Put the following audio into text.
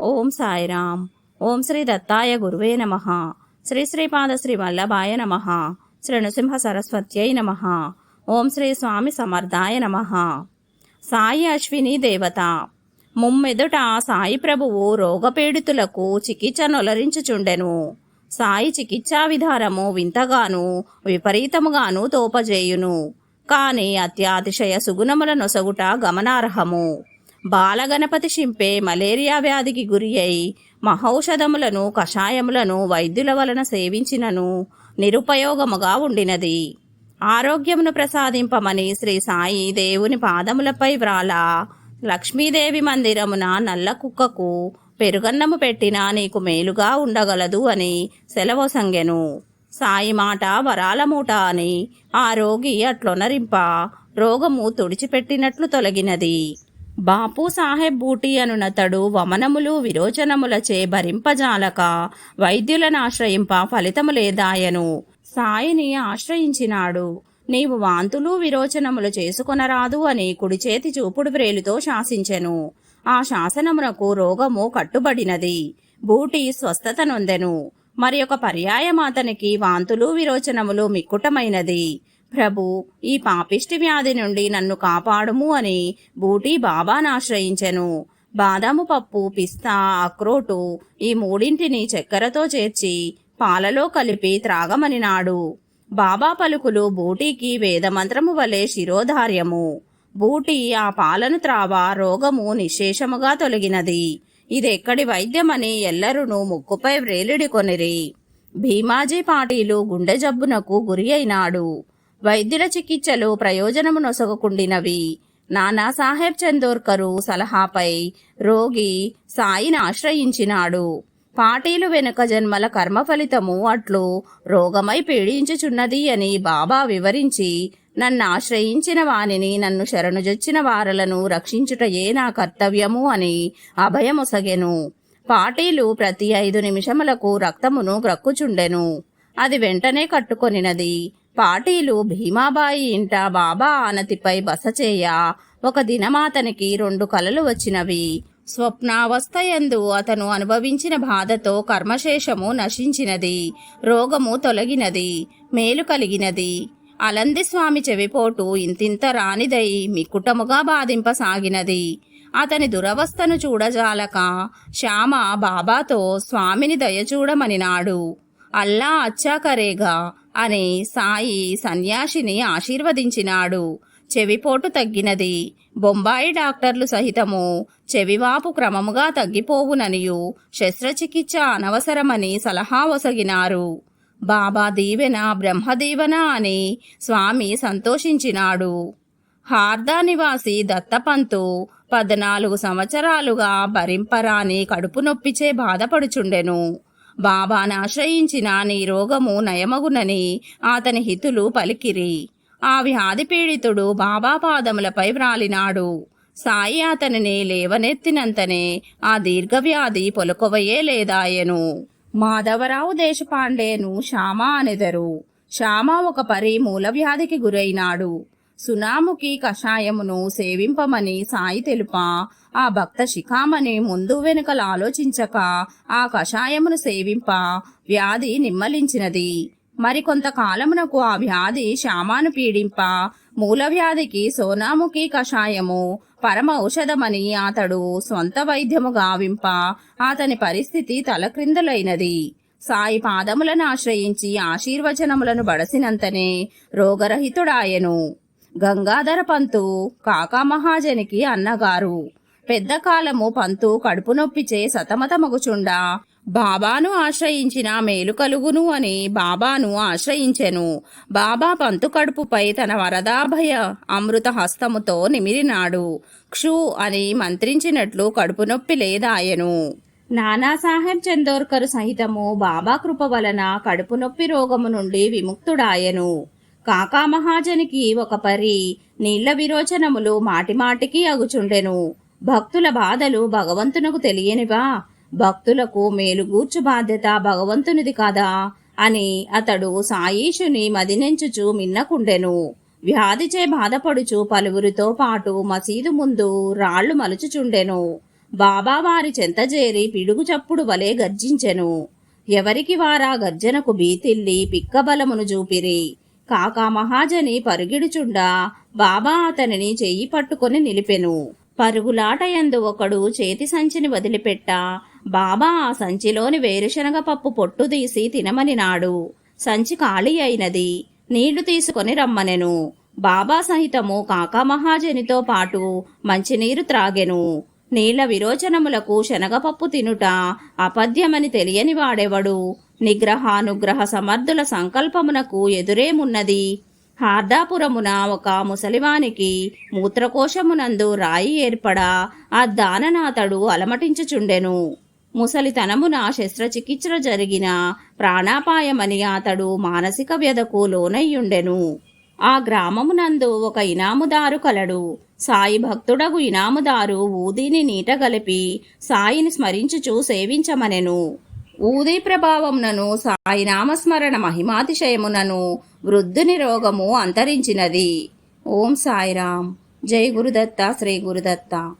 ఓం సాయిరామ్. ఓం శ్రీ దత్తాయ గురువే నమ. శ్రీ శ్రీపాద శ్రీ వల్లభాయ నమ. శ్రీ నృసింహ సరస్వత్యై నమ. ఓం శ్రీ స్వామి సమర్థాయ నమ. సాయి అశ్విని దేవత ముమ్మెదుట సాయి ప్రభువు రోగపీడితులకు చికిత్స నొలరించుచుండెను. సాయి చికిత్సా విధానము వింతగాను విపరీతముగాను తోపజేయును. కాని అత్యాతిశయ సుగుణముల నొసగుట గమనార్హము. బాలగణపతి షింపే మలేరియా వ్యాధికి గురి అయి మహౌషధములను కషాయములను వైద్యుల వలన సేవించినను నిరుపయోగముగా ఉండినది. ఆరోగ్యమును ప్రసాదింపమని శ్రీ సాయి దేవుని పాదములపై వ్రాల లక్ష్మీదేవి మందిరమున నల్ల కుక్కకు పెరుగన్నము పెట్టినా నీకు మేలుగా ఉండగలదు అని సెలవొసంగెను సాయి మాట వరాల మూట అని ఆ రోగి అట్లొనరింప రోగము తుడిచిపెట్టినట్లు తొలగినది. బాపు సాహెబ్ బూటి అనునతడు వమనములు విరోచనములచే భరింపజాలక వైద్యులను ఆశ్రయింప ఫలితము లేదాయను. సాయిని ఆశ్రయించినాడు. నీవు వాంతులు విరోచనములు చేసుకొనరాదు అని కుడి చేతి చూపుడు వ్రేలుతో శాసించెను. ఆ శాసనమునకు రోగము కట్టుబడినది. బూటి స్వస్థత నొందెను. మరి ఒక పర్యాయం అతనికి వాంతులు విరోచనములు మిక్కుటమైనది. ప్రభు ఈ పాపిష్టి వ్యాధి నుండి నన్ను కాపాడుము అని బూటీ బాబానాశ్రయించెను బాదాము పప్పు పిస్తా అక్రోటు ఈ మూడింటిని చక్కెరతో చేర్చి పాలలో కలిపి త్రాగమనినాడు. బాబా పలుకులు బూటీకి వేదమంత్రము వలె శిరోధార్యము. బూటి ఆ పాలను త్రావ రోగము నిశేషముగా తొలగినది. ఇదెక్కడి వైద్యమని ఎల్లరును ముక్కుపై వ్రేలిడి కొనిరి. భీమాజీ పాటీలు గుండె జబ్బునకు గురి అయినాడు. వైద్యుల చికిత్సలు ప్రయోజనము నొసగకుండినవి. నానాసాహెబ్ చందోర్కరు సలహాపై రోగి సాయిని ఆశ్రయించినాడు. పాటీలు వెనుక జన్మల కర్మ ఫలితము అట్లు రోగమై పీడించుచున్నది అని బాబా వివరించి నన్ను ఆశ్రయించిన వానిని నన్ను శరణుజొచ్చిన వారలను రక్షించుటయే నా కర్తవ్యము అని అభయమొసగెను. పాటీలు ప్రతి ఐదు నిమిషములకు రక్తమును గ్రక్కుచుండెను. అది వెంటనే కట్టుకొనినది. పాటీలు భీమాబాయి ఇంట బాబా ఆనతిపై బస చేయ. ఒక దినమాతనికి రెండు కలలు వచ్చినవి. స్వప్నావస్థయందు అతను అనుభవించిన బాధతో కర్మశేషము నశించినది. రోగము తొలగినది. మేలు కలిగినది. అలంది స్వామి చెవిపోటు ఇంతింత రానిదై మిక్కుటముగా బాధింపసాగినది. అతని దురవస్థను చూడజాలక శ్యామ బాబాతో స్వామిని దయచూడమనినాడు. అల్లా అచ్చాకరేగా. అని సాయి సన్యాసిని ఆశీర్వదించినాడు. చెవిపోటు తగ్గినది. బొంబాయి డాక్టర్లు సహితము చెవివాపు క్రమముగా తగ్గిపోవుననియు శస్త్రచికిత్స అనవసరమని సలహా ఒసగినారు. బాబా దీవెన బ్రహ్మదీవెన అని స్వామి సంతోషించినాడు. హార్దా నివాసి దత్తపంతు పద్నాలుగు సంవత్సరాలుగా భరింపరాని కడుపు నొప్పిచే బాధపడుచుండెను. బాబాను ఆశ్రయించిన నీ రోగము నయమగునని అతని హితులు పలికిరి. ఆ వ్యాధి పీడితుడు బాబా పాదములపై వ్రాలినాడు. సాయి అతనిని లేవనెత్తినంతనే ఆ దీర్ఘవ్యాధి పొలకొవయే లేదాయెను. మాధవరావు దేశపాండేను శ్యామ అనెదరు. శ్యామ ఒక పరి మూలవ్యాధికి గురైనాడు. సునాముకి కషాయమును సేవింపమని సాయి తెలుప. ఆ భక్త శిఖామణి ముందు వెనుకలు ఆలోచించక ఆ కషాయమును సేవింప. వ్యాధి నిమ్మలించినది. మరికొంతకాలమునకు ఆ వ్యాధి శ్యామాను పీడింప. మూల వ్యాధికి సోనాముఖి కషాయము పరమ ఔషధమని అతడు స్వంత వైద్యము గావింప. అతని పరిస్థితి తలక్రిందులైనది. సాయి పాదములను ఆశ్రయించి ఆశీర్వచనములను బడసినంతనే రోగరహితుడాయెను. గంగాధర పంతు కాకా మహాజనికి అన్నగారు. పెద్ద కాలము పంతు కడుపు నొప్పిచే సతమతమగుచుండా బాబాను ఆశ్రయించిన మేలు కలుగును అని బాబాను ఆశ్రయించెను. బాబా పంతు కడుపుపై తన వరదాభయ అమృత హస్తముతో నిమిరినాడు. క్షు అని మంత్రించినట్లు కడుపు నొప్పి లేదాయను. నానాసాహెబ్ చందోర్కరు సహితము బాబా కృప వలన కడుపు నొప్పి రోగము నుండి విముక్తుడాయను. కాకా మహాజనికి ఒక పరి నీళ్ళ విరోచనములు మాటిమాటికి అగుచుండెను. భక్తుల బాధలు భగవంతునకు తెలియనివా? భక్తులకు మేలుగూర్చు బాధ్యత భగవంతునిది కాదా? అని అతడు సాయీషుని మదినెంచుచు మిన్నకుండెను. వ్యాధిచే బాధపడుచు పలువురితో పాటు మసీదు ముందు రాళ్ళు మలుచుచుండెను. బాబా వారి చెంతజేరి పిడుగు చప్పుడు వలె గర్జించెను. ఎవరికి వారా గర్జనకు బీతిల్లి పిక్కబలమును చూపిరి కాకా మహాజని పరుగిడుచుండా. బాబా అతనిని చెయ్యి పట్టుకొని నిలిపెను. పరుగులాటయందు ఒకడు చేతి సంచిని వదిలిపెట్ట. బాబా ఆ సంచిలోని వేరుశనగ పప్పు పొట్టు తీసి తినమని నాడు. సంచి ఖాళీ అయినది. నీళ్ళు తీసుకొని రమ్మనెను. బాబా సహితము కాకా మహాజనితో పాటు మంచినీరు త్రాగెను. నీళ్ళ విరోచనములకు శనగపప్పు తినుట అపద్యమని తెలియని వాడెవడు? నిగ్రహానుగ్రహ సమర్థుల సంకల్పమునకు ఎదురేమున్నది? హార్దాపురమున ఒక ముసలివానికి మూత్రకోశమునందు రాయి ఏర్పడా ఆ దాననాథడు అలమటించుచుండెను. ముసలితనమున శస్త్రచికిత్స జరిగిన ప్రాణాపాయమని అతడు మానసిక వ్యధకు లోనయ్యుండెను. ఆ గ్రామమునందు ఒక ఇనాముదారు కలడు. సాయి భక్తుడగు ఇనాముదారు ఊదీని నీటగలిపి సాయిని స్మరించుచు సేవించమనెను. ఊదీ ప్రభావమునను సాయి నామస్మరణ మహిమాతిశయమునను వృద్ధుని రోగము అంతరించినది. ఓం సాయిరాం జై గురుదత్త శ్రీ గురుదత్త.